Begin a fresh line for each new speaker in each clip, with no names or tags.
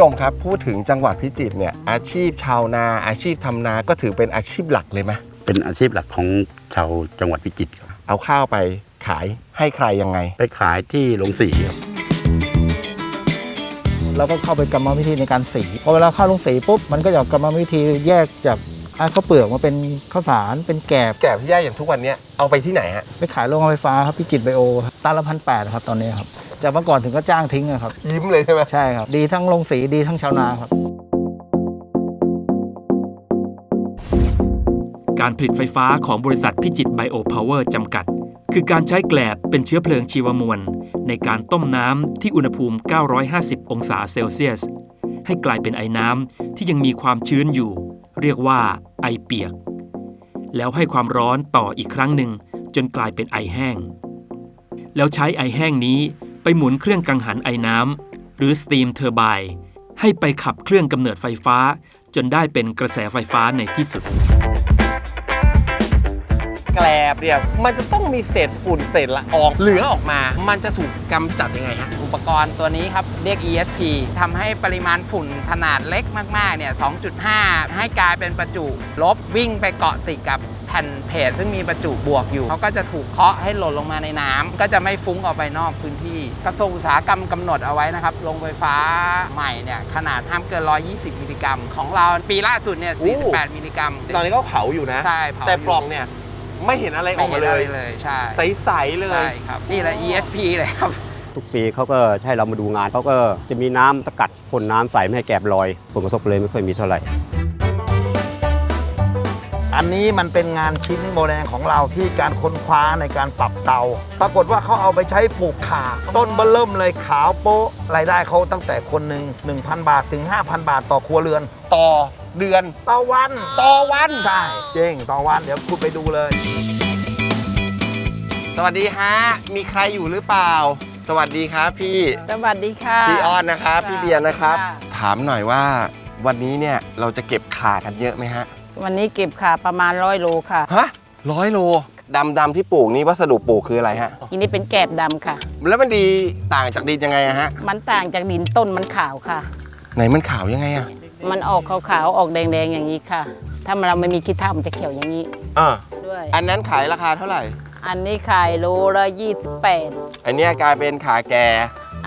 ดมครับพูดถึงจังหวัดพิจิตรเนี่ยอาชีพชาวนาอาชีพทำนาก็ถือเป็นอาชีพหลักเลยไหม
เป็นอาชีพหลักของชาวจังหวัดพิจิตรครับ
เอาข้าวไปขายให้ใครยังไง
ไปขายที่โรงสีครับ
เราก็เข้าไปกรรมวิธีในการสีพอเวลาเข้าลงสีปุ๊บมันก็จะกรรมวิธีแยกจากอะข้าวเปลือกมาเป็นข้าวสารเป็นแกบ
แก่พี่ย่าอย่างทุกวันเนี้ยเอาไปที่ไหนฮะ
ไปขายโรงงานไฟฟ้าครับพิจิตรไบโอครับตันละพันแปดครับตอนนี้ครับ จากเมื่อก่อนถึงก็จ้างทิ้งอะครับ
ยิ้มเลยใช่ไหม
ใช่ครับ ดีทั้งลงสีดีทั้งชาวนาครับ
การผลิตไฟฟ้าของบริษัทพิจิตรไบโอพาวเวอร์จำกัด คือการใช้แกลบเป็นเชื้อเพลิงชีวมวล ในการต้มน้ำที่อุณหภูมิ 950 องศาเซลเซียส ให้กลายเป็นไอน้ำที่ยังมีความชื้นอยู่ เรียกว่าไอเปียก แล้วให้ความร้อนต่ออีกครั้งหนึ่งจนกลายเป็นไอแห้ง แล้วใช้ไอแห้งนี้ไป หมุนเครื่องกังหันไอน้ำหรือสตีมเทอร์ไบให้ไปขับเครื่องกำเนิดไฟฟ้า จนได้เป็นกระแสไฟฟ้าในที่สุด
แกลบเนี่ยมันจะต้องมีเศษฝุ่นเศษละอองเหลือออกมา มันจะถูกกำจัดยังไงฮะ
อุปกรณ์ตัวนี้ครับเรียก ESP ทำให้ปริมาณฝุ่นขนาดเล็กมาก ๆ เนี่ย 2.5 ให้กลายเป็นประจุลบวิ่งไปเกาะติดกับ แผ่นเพจซึ่งมีประจุบวกอยู่เขาก็จะถูกเคาะให้หล่นลงมาในน้ำก็จะไม่ฟุ้งออกไปนอกพื้นที่กระทรวงอุตสาหกรรมกำหนดเอาไว้นะครับโรงไฟฟ้าใหม่เนี่ยขนาดห้ามเกิน 120 มิลลิกรัม ของเราปีล่าสุดเนี่ย
โอ้
48 มิลลิกรัม
ตอนนี้ก็เผาอยู่นะ
ใช่เผา
แต่
อยู่
ปล่องเนี่ยไม่เห็นอะไรอ
ไม่
อก
เห็
มานเล
อะไร
ย
เลยใช่
ใสๆเล
ใช่
ย
ครับนี่แหละ ESP เลยครับ
ทุกปีเขาก็ใช้เรามาดูงานเขาก็จะมีน้ำสกัดพ่นน้ำใส่ไม่ให้แกบลอยผลกระทบเลยไม่ค่อยมีเท่าไหร่
อันนี้มันเป็นงานชิ้นโบแดงของเราที่การค้นคว้าในการปรับเตา ปรากฏว่าเขาเอาไปใช้ปลูกข่าต้นเบลเริ่มเลยขาวโป๊ะรายได้เขาตั้งแต่คนหนึ่ง1,000 บาทถึง 5,000 บาทต่อครัวเรือน
ต่อเดือน
ต่อวัน
ต่อวัน
ใช่เจ๊งต่อวันเดี๋ยวคุณไปดูเลย
สวัสดีฮะ มีใครอยู่หรือเปล่า สวัสดีครับพี่
สวัสดีค่ะ
พี่อ้อนนะครับ พี่เบียร์นะครับ
ค่ะ
ถามหน่อยว่าวันนี้เนี่ยเราจะเก็บขากันเยอะไหมฮะ
วันนี้เก็บขาประมาณร้อยโลค่ะ
ฮะร้อยโลดำดำๆที่ปลูกนี่วัสดุปลูกคืออะไรฮะ
อันนี้เป็นแกบดำค่ะ
แล้วมันดีต่างจากดินยังไงอะฮะ
มันต่างจากดินต้นมันขาวค่ะ
ไหนมันขาวยังไงอะ
มันออกขาวๆออกแดงๆอย่างนี้ค่ะ ถ้าเราไม่มีขี้เถ้ามันจะเขียวอย่างนี้
อ่า
ด้วย
อันนั้นขายราคาเท่าไหร่
อันนี้ขายโลละยี่สิบแปด
อันเนี้ยกลายเป็นขาแก่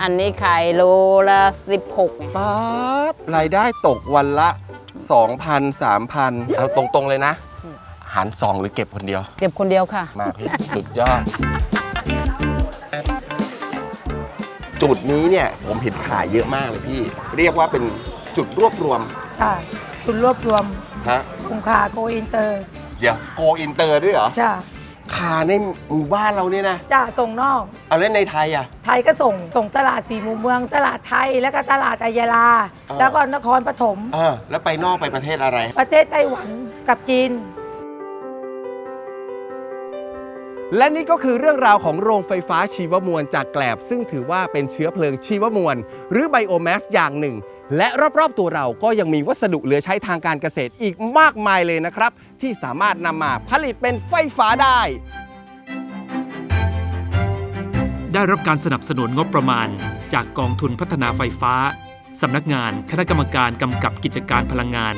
อันนี้ขายโลละสิบหก
ป๊าบรายได้ตกวันละ 2,000 3,000เอาตรงๆเลยนะ หารสองหรือเก็บคนเดียว
เก็บคนเดียวค่ะ
มาพี่สุดยอด จุดนี้เนี่ยผมเห็นขายเยอะมากเลยพี่ เรียกว่าเป็นจุดรวบรวม
ค่ะคุณรวบรวม
ฮะ
คุณค่าโกอินเตอร์
เดี๋ยวโกอินเตอร์ด้วยเหรอ
จ้า
ขาในหมู่บ้านเราเนี่ยนะ
จ้าส่งนอก
เอาเล่นในไทยอะ
ไทยก็ส่งส่งตลาดสี่มุมเมือง ตลาดไทยแล้วก็ตลาดอายาลา
อ๋อ
แล้วก็นครปฐม
เออแล้วไปนอกไปประเทศอะไร
ประเทศไต้หวันกับจีน
และนี่ก็คือเรื่องราวของโรงไฟฟ้าชีวมวลจากแกลบ ซึ่งถือว่าเป็นเชื้อเพลิงชีวมวล หรือไบโอแมสอย่างหนึ่ง และรอบๆตัวเราก็ยังมีวัสดุเหลือใช้ทางการเกษตรอีกมากมายเลยนะครับ ที่สามารถนำมาผลิตเป็นไฟฟ้าได้
ได้รับการสนับสนุนงบประมาณ จากกองทุนพัฒนาไฟฟ้าสำนักงานคณะกรรมการกำกับกิจการพลังงาน